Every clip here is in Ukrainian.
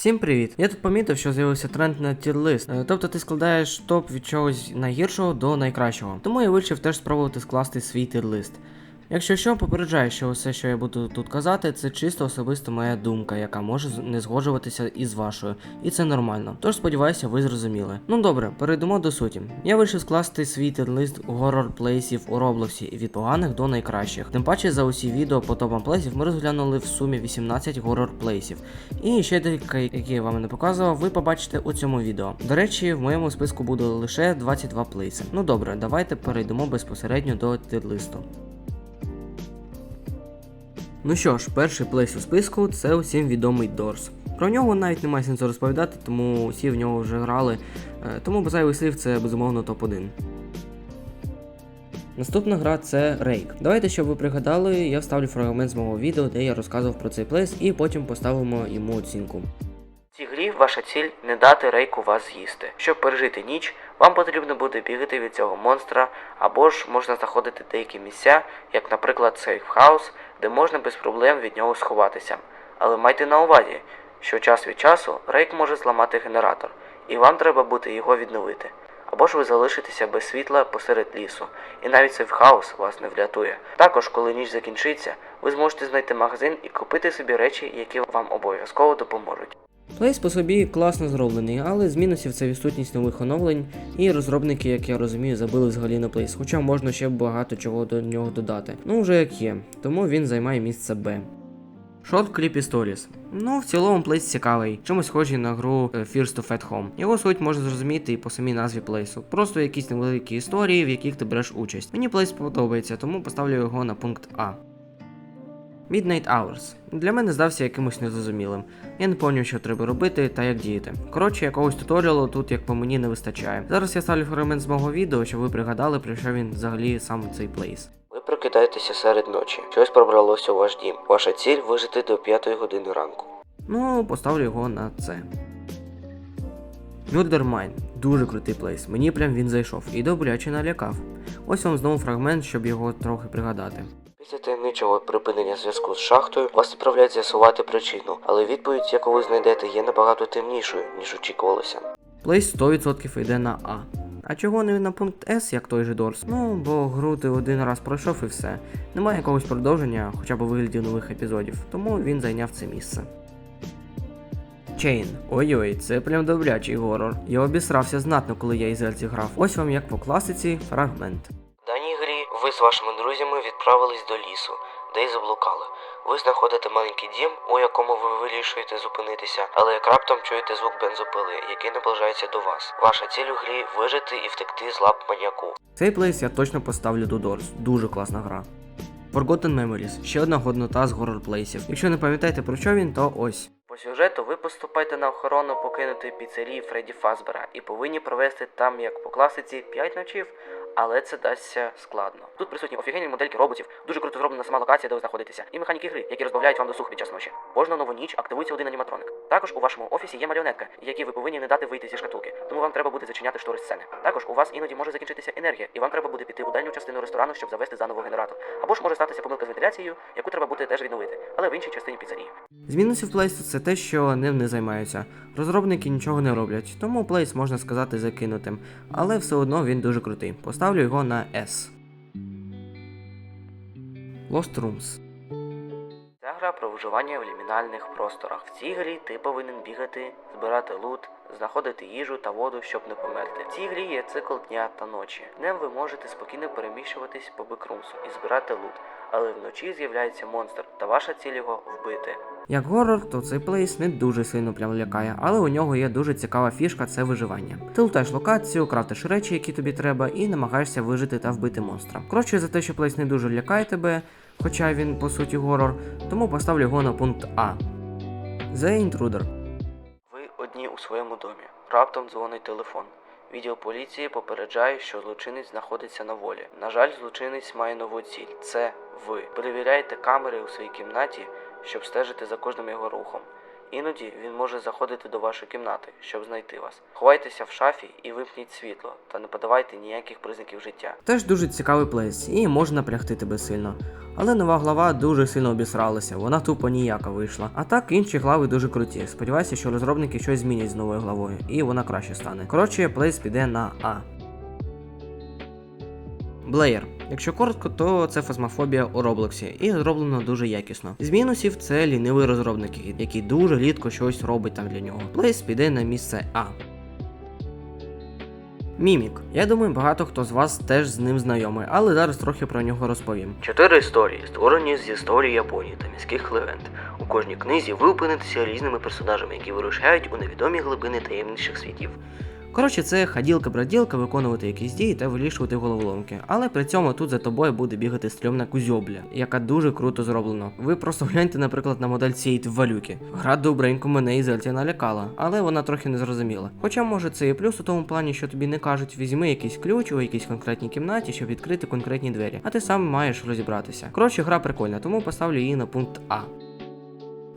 Всім привіт! Я тут помітив, що з'явився тренд на тір-лист. Е, Тобто ти складаєш топ від чогось найгіршого до найкращого. Тому я вирішив теж спробувати скласти свій тір-лист. Якщо що, попереджаю, що все, що я буду тут казати, це чисто особисто моя думка, яка може не згоджуватися із вашою, і це нормально. Тож сподіваюся, ви зрозуміли. Ну добре, перейдемо до суті. Я вирішив скласти свій тір-лист горор плейсів у Роблоксі від поганих до найкращих. Тим паче за усі відео по топам плейсів ми розглянули в сумі 18 горор плейсів. І ще декілька, які я вам не показував, ви побачите у цьому відео. До речі, в моєму списку буде лише 22 плейси. Ну добре, давайте перейдемо безпосередньо до тир-листу. Ну що ж, перший плейс у списку це усім відомий Дорс. Про нього навіть немає сенсу розповідати, тому всі в нього вже грали. е, Тому без слів це безумовно топ-1. Наступна гра це Рейк. Давайте, щоб ви пригадали, я вставлю фрагмент з мого відео, де я розказував про цей плейс, і потім поставимо йому оцінку. В цій грі ваша ціль не дати рейку вас з'їсти. Щоб пережити ніч, вам потрібно буде бігати від цього монстра, або ж можна знаходити деякі місця, як, наприклад, сейфхаус, де можна без проблем від нього сховатися. Але майте на увазі, що час від часу рейк може зламати генератор, і вам треба буде його відновити. Або ж ви залишитеся без світла посеред лісу, і навіть сейфхаус вас не врятує. Також, коли ніч закінчиться, ви зможете знайти магазин і купити собі речі, які вам обов'язково допоможуть. Плейс по собі класно зроблений, але з мінусів це відсутність нових оновлень, і розробники, як я розумію, забили взагалі на плейс, хоча можна ще багато чого до нього додати. Ну вже як є, тому він займає місце Б. Short Creepy Stories. Ну, в цілому плейс цікавий, чимось схожий на гру е, First to Fat Home. Його суть можна зрозуміти і по самій назві плейсу. Просто якісь невеликі історії, в яких ти береш участь. Мені плейс подобається, тому поставлю його на пункт А. Midnight Hours. Для мене здався якимось незрозумілим. Я не пам'ятаю, що треба робити та як діяти. Коротше, якогось туторіалу тут, як по мені, не вистачає. Зараз я ставлю фрагмент з мого відео, щоб ви пригадали, про що він взагалі сам цей плейс. Ви прокидаєтеся серед ночі. Щось пробралося у ваш дім. Ваша ціль вижити до 5 години ранку. Ну, поставлю його на це. Murder Mine. Дуже крутий плейс. Мені прям він зайшов і добряче налякав. Ось вам знову фрагмент, щоб його трохи пригадати. Після таємничого припинення зв'язку з шахтою вас відправляють з'ясувати причину, але відповідь, яку ви знайдете, є набагато темнішою, ніж очікувалося. Плейс 100% йде на А. А чого не на пункт С, як той же Дорс? Ну, бо гру ти один раз пройшов і все. Немає якогось продовження, хоча б у вигляді нових епізодів, тому він зайняв це місце. Чейн. Ой-ой, це прям добрячий горор. Я обісрався знатно, коли я із Ельці грав. Ось вам як по класиці фрагмент. Ви з вашими друзями відправились до лісу, де й заблукали. Ви знаходите маленький дім, у якому ви вирішуєте зупинитися, але як раптом чуєте звук бензопили, який наближається до вас. Ваша ціль у грі вижити і втекти з лап маньяку. Цей плейс я точно поставлю до Doors. Дуже класна гра. Forgotten Memories ще одна годнота з горор плейсів. Якщо не пам'ятаєте про що він, то ось. По сюжету ви поступаєте на охорону покинутої піцерії Фредді Фазбера і повинні провести там, як по класиці, 5 ночів, але це дасться складно. Тут присутні офігенні модельки роботів, дуже круто зроблена сама локація, де ви знаходитеся, і механіки гри, які розбавляють вам досуг під час ночі. Кожну нову ніч активується один аніматроник. Також у вашому офісі є маріонетка, якій ви повинні не дати вийти зі шкатулки, тому вам треба буде зачиняти штори сцени. Також у вас іноді може закінчитися енергія, і вам треба буде піти у дальню частину ресторану, щоб завести заново генератор. Або ж може статися помилка з вентиляцією, яку треба буде теж відновити, але в іншій частині піцерії. З мінусів плейсу це те, що ним не займаються. Розробники нічого не роблять, тому плейс можна сказати закинутим, але все одно він дуже крутий. Поставлю його на S. Lost Rooms. Ця гра про виживання в лімінальних просторах. В цій грі ти повинен бігати, збирати лут, знаходити їжу та воду, щоб не померти. В цій грі є цикл дня та ночі. Днем ви можете спокійно переміщуватись по бекрумсу і збирати лут, але вночі з'являється монстр, та ваша ціль його вбити. Як горор, то цей плейс не дуже сильно прям лякає, але у нього є дуже цікава фішка це виживання. Ти лутаєш локацію, крафтиш речі, які тобі треба, і намагаєшся вижити та вбити монстра. Коротше, за те, що плейс не дуже лякає тебе, хоча він по суті горор, тому поставлю його на пункт А. The Intruder. Одні у своєму домі. Раптом дзвонить телефон. Відділ поліції попереджає, що злочинець знаходиться на волі. На жаль, злочинець має нову ціль. Це ви. Перевіряєте камери у своїй кімнаті, щоб стежити за кожним його рухом. Іноді він може заходити до вашої кімнати, щоб знайти вас. Ховайтеся в шафі і вимкніть світло, та не подавайте ніяких признаків життя. Теж дуже цікавий плейс, і може напрягти тебе сильно. Але нова глава дуже сильно обісралася, вона тупо ніяка вийшла. А так інші глави дуже круті. Сподіваюся, що розробники щось змінять з новою главою, і вона краще стане. Коротше, плейс піде на А. Блеєр. Якщо коротко, то це фазмофобія у Роблоксі і зроблено дуже якісно. З мінусів це лінивий розробник, який дуже рідко щось робить там для нього. Плейс піде на місце А. Мімік. Я думаю, багато хто з вас теж з ним знайомий, але зараз трохи про нього розповім. Чотири історії, створені з історії Японії та міських легенд. У кожній книзі ви опинитеся різними персонажами, які вирушають у невідомі глибини таємніших світів. Коротше, це ходілка-броділка, виконувати якісь дії та вирішувати головоломки. Але при цьому тут за тобою буде бігати стрьомна кузьобля, яка дуже круто зроблена. Ви просто гляньте, наприклад, на модель цієї твалюки. Гра добренько мене і Зельті налякала, але вона трохи не зрозуміла. Хоча, може, це і плюс у тому плані, що тобі не кажуть, візьми якийсь ключ у якійсь конкретній кімнаті, щоб відкрити конкретні двері, а ти сам маєш розібратися. Коротше, гра прикольна, тому поставлю її на пункт А.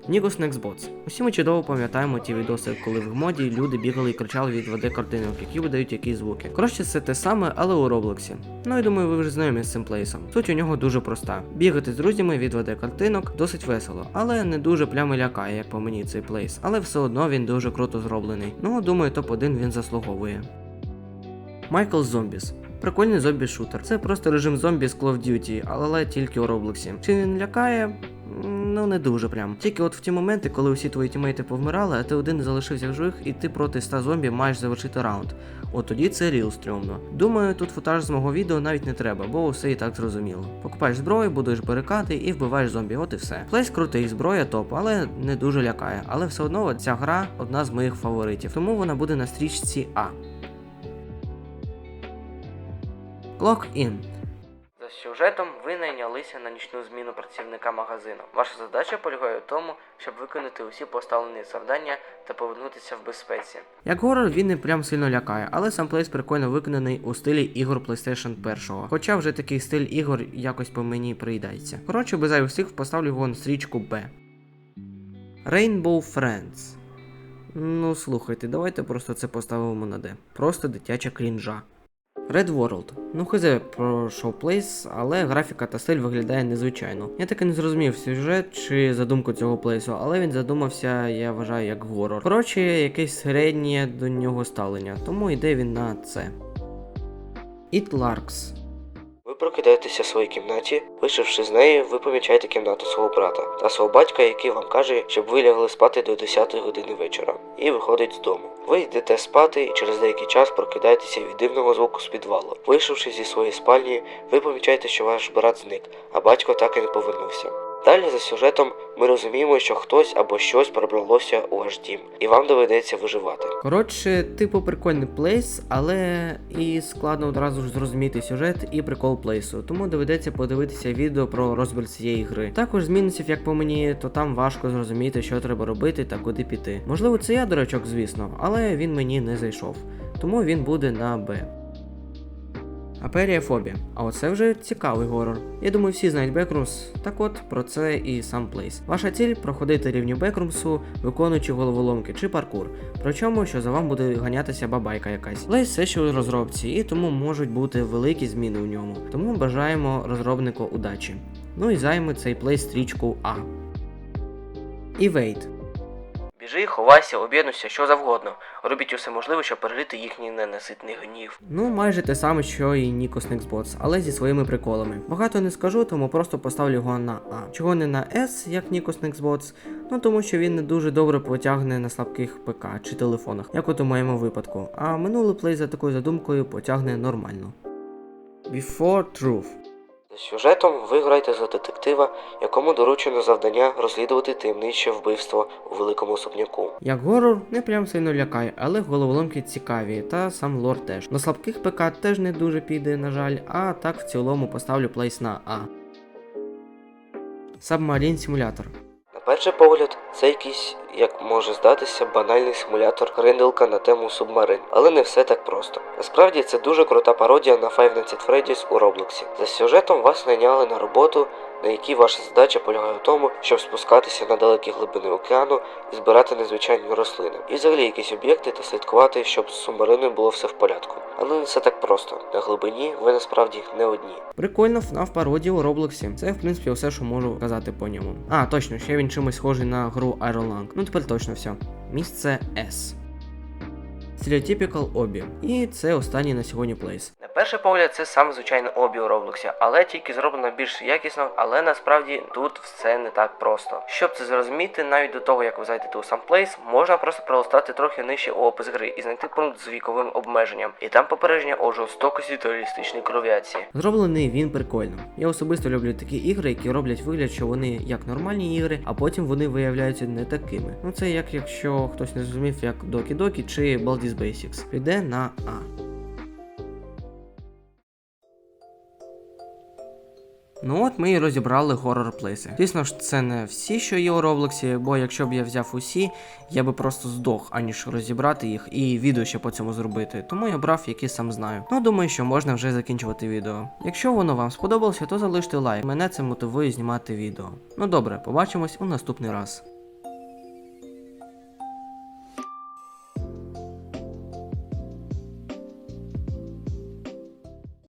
Нікос Nextbots. Усі ми чудово пам'ятаємо ті відоси, коли в моді люди бігали і кричали від води картинок, які видають якісь звуки. Коротше, це те саме, але у Роблоксі. Ну і думаю, ви вже знайомі з цим плейсом. Суть у нього дуже проста: бігати з друзями від води картинок досить весело, але не дуже прямо лякає, як по мені цей плейс. Але все одно він дуже круто зроблений. Ну, думаю, топ-1 він заслуговує. Майкл Зомбіс. Прикольний зомбі-шутер. Це просто режим зомбі з Call of Duty, але тільки у Роблоксі. Чи він лякає? Ну, не дуже прям. Тільки от в ті моменти, коли усі твої тімейти повмирали, а ти один залишився живих, і ти проти 100 зомбі маєш завершити раунд. От тоді це ріл стрьомно. Думаю, тут футаж з мого відео навіть не треба, бо все і так зрозуміло. Покупаєш зброю, будуєш барикади і вбиваєш зомбі, от і все. Плейс крутий, зброя топ, але не дуже лякає. Але все одно ця гра одна з моїх фаворитів, тому вона буде на стрічці А. Clock In. За сюжетом ви найнялися на нічну зміну працівника магазину. Ваша задача полягає в тому, щоб виконати усі поставлені завдання та повернутися в безпеці. Як горор він не прям сильно лякає, але сам плейс прикольно виконаний у стилі ігор PlayStation 1. Хоча вже такий стиль ігор якось по мені приїдається. Коротше, без зайвих слів поставлю його на стрічку Б. Rainbow Friends. Ну, слухайте, давайте просто це поставимо на Д. Просто дитяча крінжа. Red World. Ну хз про шоу-плейс, але графіка та стиль виглядає незвичайно. Я таки не зрозумів сюжет чи задумку цього плейсу, але він задумався, я вважаю, як горор. Коротше, якесь середнє до нього ставлення, тому йде він на це. It Larks. Прокидаєтеся в своїй кімнаті, вийшовши з неї, ви помічаєте кімнату свого брата та свого батька, який вам каже, щоб ви лягли спати до 10 години вечора, і виходить з дому. Ви йдете спати і через деякий час прокидаєтеся від дивного звуку з підвалу. Вийшовши зі своєї спальні, ви помічаєте, що ваш брат зник, а батько так і не повернувся. Далі за сюжетом ми розуміємо, що хтось або щось пробралося у ваш дім, і вам доведеться виживати. Коротше, типу прикольний плейс, але і складно одразу ж зрозуміти сюжет і прикол плейсу, тому доведеться подивитися відео про розбір цієї гри. Також з мінусів, як по мені, то там важко зрозуміти, що треба робити та куди піти. Можливо, це я дурачок, звісно, але він мені не зайшов, тому він буде на Б. Аперіафобія. А оце вже цікавий горор. Я думаю, всі знають Бекрумс. Так от про це і сам плейс. Ваша ціль проходити рівні Бекрумсу, виконуючи головоломки чи паркур. Причому, що за вам буде ганятися бабайка якась. Плейс все ще у розробці, і тому можуть бути великі зміни у ньому. Тому бажаємо розробнику удачі. Ну і займе цей плейс стрічку А. Івейт. Біжи, ховайся, об'єднуйся, що завгодно. Робіть усе можливе, щоб пережити їхній ненаситний гнів. Ну, майже те саме, що і Нікос Nextbots, але зі своїми приколами. Багато не скажу, тому просто поставлю його на А. Чого не на S, як Нікос Nextbots? Ну тому що він не дуже добре потягне на слабких ПК чи телефонах, як от у моєму випадку. А минулий плей за такою задумкою потягне нормально. Before Truth. Сюжетом ви граєте за детектива, якому доручено завдання розслідувати таємниче вбивство у великому особняку. Як горор, не прям сильно лякає, але головоломки цікаві, та сам лор теж. На слабких ПК теж не дуже піде, на жаль, а так в цілому поставлю плейс на А. Submarine Simulator. Перший погляд, це якийсь як може здатися, банальний симулятор гринделка на тему субмарин. Але не все так просто. Насправді це дуже крута пародія на Five Nights at Freddy's у Роблоксі. За сюжетом вас найняли на роботу, на якій ваша задача полягає в тому, щоб спускатися на далекі глибини океану і збирати незвичайні рослини. І взагалі якісь об'єкти та слідкувати, щоб з субмариною було все в порядку. Але не все так просто. На глибині ви насправді не одні. Прикольно FNAF пародія у Роблоксі. Це в принципі все, що можу казати по ньому. А, точно, ще він чимось схожий на гру Iron Ну тепер точно все. Місце S. Stereotypical обі. І це останній на сьогодні плейс. Перший погляд, це саме звичайне обі у Роблоксі, але тільки зроблено більш якісно, але насправді тут все не так просто. Щоб це зрозуміти, навіть до того як ви зайдете у сам плейс, можна просто пролистати трохи нижче опис гри і знайти пункт з віковим обмеженням. І там попередження у жорстокості та реалістичній кров'яції. Зроблений він прикольно. Я особисто люблю такі ігри, які роблять вигляд, що вони як нормальні ігри, а потім вони виявляються не такими. Ну це як якщо хтось не зрозумів, як Doki Doki чи Baldi's Basics. Піде на А. Ну от ми і розібрали хоррор плейси. Звісно ж, це не всі, що є у Роблоксі, бо якщо б я взяв усі, я би просто здох, аніж розібрати їх і відео ще по цьому зробити. Тому я брав, які сам знаю. Ну думаю, що можна вже закінчувати відео. Якщо воно вам сподобалося, то залиште лайк. Мене це мотивує знімати відео. Ну добре, побачимось у наступний раз.